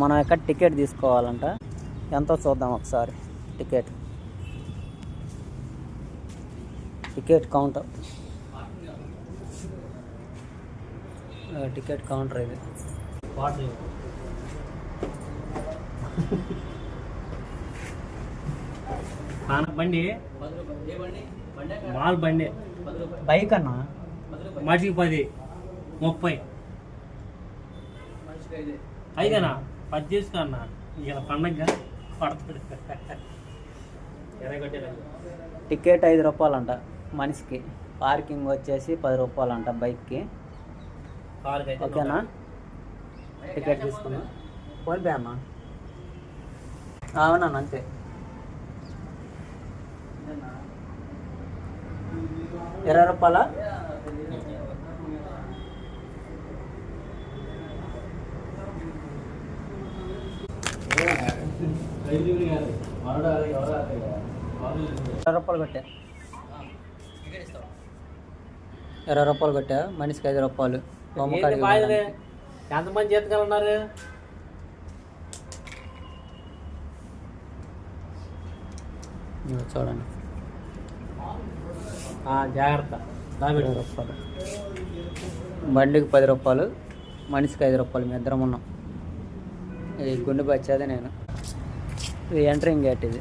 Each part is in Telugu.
మనం ఎక్కడ టికెట్ తీసుకోవాలంట? ఎంతో చూద్దాం ఒకసారి? Ticket. Ticket counter. Ticket counter ఇది. బండి? మాల్ బండి. బైక్ అన్నా? మనిషికి పది. ముప్పై. ఐదేనా పది తీసుకో అన్న. ఇలా పండగ పడతాడు టికెట్ ఐదు రూపాయలంట మనిషికి. పార్కింగ్ వచ్చేసి పది రూపాయలంట బైక్కి. ఓకేనా? టికెట్ తీసుకున్నా. ఫోన్పే అన్న? అవునా అంతే. ఇరవై రూపాయల? ఇరవై రూపాయలు కొట్టా. ఇరవై రూపాయలు కొట్టా. మనిషికి ఐదు రూపాయలు. ఎంతమంది జీతకాలు ఉన్నారు? చూడండి. జాగ్రత్త. ఇరవై రూపాయలు. బండికి పది రూపాయలు మనిషికి ఐదు రూపాయలు. మీ ఇద్దరం ఉన్నాం. ఇది గుండె బచ్చేది నేను. ఇది ఎంట్రింగ్ గేట్ ఇది.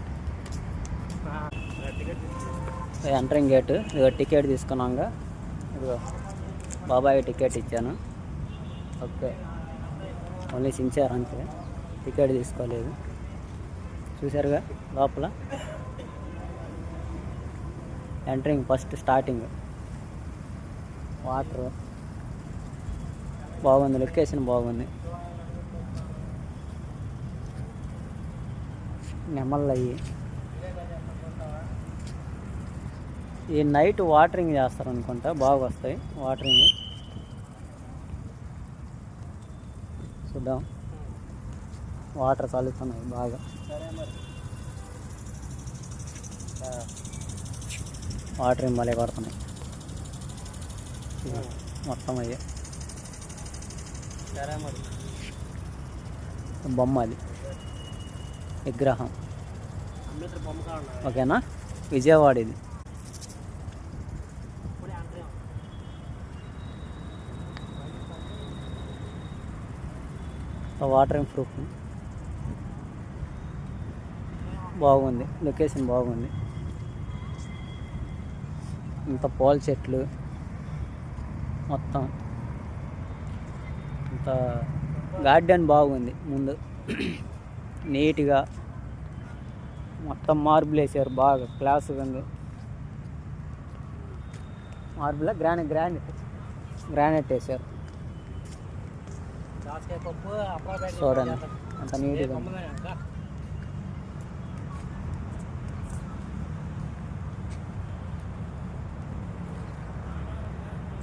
ఎంట్రింగ్ గేట్ ఇదిగో టికెట్ తీసుకున్నాక ఇదిగో బాబాయ్ టికెట్ ఇచ్చాను. ఓకే. ఓన్లీ సిన్సియర్ అంతే. టికెట్ తీసుకోలేదు. చూసారుగా లోపల? ఎంట్రింగ్ ఫస్ట్ స్టార్టింగ్ వాటర్ బాగుంది. లొకేషన్ బాగుంది. నెమళ్ళు అయ్యి ఈ నైట్ వాటరింగ్ చేస్తారు అనుకుంటా బాగా వస్తాయి వాటరింగ్. చూద్దాం. వాటర్ చల్లుతున్నాయి బాగా. వాటరింగ్ మళ్ళీ కొడుతున్నాయి. మొత్తం అయ్యే. బొమ్మ అది. విగ్రహం. ఓకేనా? విజయవాడ ఇది. వాటర్ ప్రూఫ్ బాగుంది. లొకేషన్ బాగుంది. ఇంత పూల చెట్లు మొత్తం. ఇంత గార్డెన్ బాగుంది ముందు. నీట్గా మొత్తం మార్బుల్ వేసారు బాగా క్లాసుగా ఉంది మార్బుల్? Granite granite. గ్రానైట్ వేసారు. చూడండి అంత నీట్గా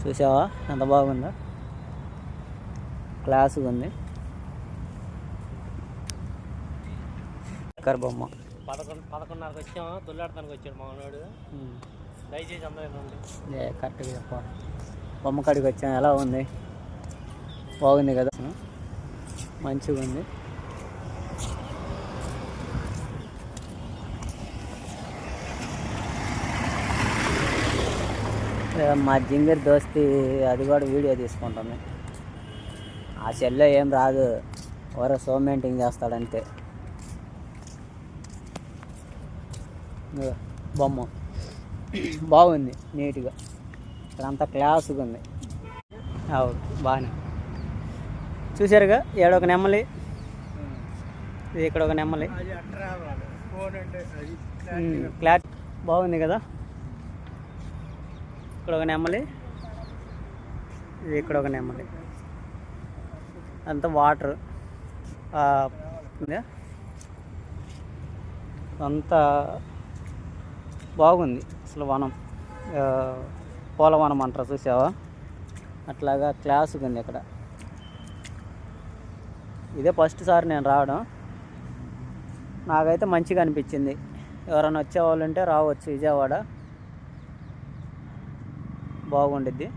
చూసావా? ఎంత బాగుందో? క్లాసుగా ఉంది. కర్బొమ్మ పదకొండు పదకొండున్నరకు వచ్చాము. తొలిలాడటానికి వచ్చాడు మా వాడు. దయచేసి అందరూ కరెక్ట్గా చెప్పాలి. బొమ్మ కాడికి వచ్చాను ఎలా ఉంది? బాగుంది కదా? మంచిగా ఉంది. మా జింగర్ దోస్తి అది కూడా వీడియో తీసుకుంటుంది. ఆ సెల్లో ఏం రాదు. ఎవరో సో మెయింటైన్ చేస్తాడంతే. బొమ్మ. బాగుంది నీట్గా. ఇక్కడంతా క్లాస్గా ఉంది. అవును బాగానే చూసారుగా ఏడొక నెమ్మలి ఇది ఇక్కడ ఒక నెమ్మలి క్లాట్ బాగుంది కదా? ఇక్కడ ఒక నెమ్మలి ఇది ఇక్కడ ఒక నెమ్మలి అంతా వాటర్. అంతా బాగుంది. అసలు వనం పూల వనం అంటారు చూసావా? అట్లాగా క్లాసుగా ఉంది ఇక్కడ ఇదే ఫస్ట్ సారి నేను రావడం. నాకైతే మంచిగా అనిపించింది. ఎవరైనా వచ్చేవాళ్ళు ఉంటే రావచ్చు విజయవాడ. బాగుండిద్ది.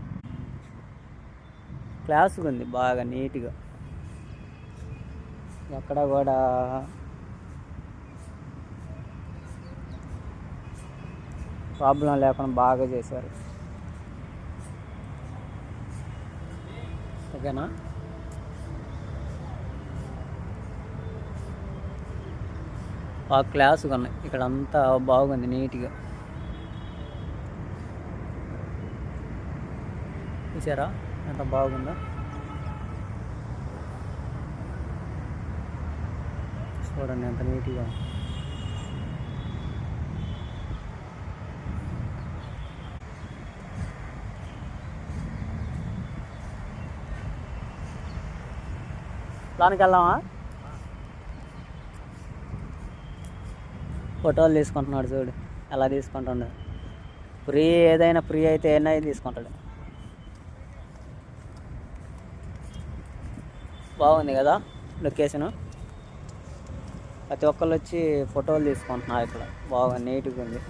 క్లాసుగా ఉంది బాగా నీట్గా. ఎక్కడ కూడా ప్రాబ్లం లేకుండా బాగా చేశారు. ఓకేనా? బాగా క్లాసుగా ఉన్నాయి ఇక్కడ అంతా బాగుంది నీట్గా. చూసారా? ఎంత బాగుందో? చూడండి ఎంత నీట్గా ఉంది. దానికి వెళ్దామా ఫోటోలు తీసుకుంటున్నాడు చూడు. ఎలా తీసుకుంటాడు. ఫ్రీ ఏదైనా ఫ్రీ అయితే ఏదైనా తీసుకుంటాడు. బాగుంది కదా లొకేషను? ప్రతి ఒక్కళ్ళు వచ్చి ఫోటోలు తీసుకుంటున్నారు ఇక్కడ. బాగా నీట్గా ఉంది.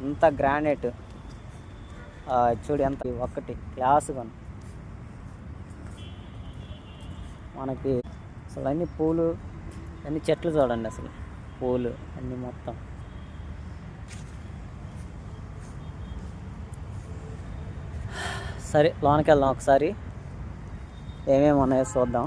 అంత గ్రానైట్. చూడు ఎంత. ఒక్కటి. క్లాస్గా ఉంది. మనకి అసలు అన్ని పూలు అన్ని చెట్లు చూడండి అసలు. పూలు అన్ని మొత్తం. సరే లోనికి వెళ్దాం ఒకసారి. ఏమేమి ఉన్నాయో చూద్దాం.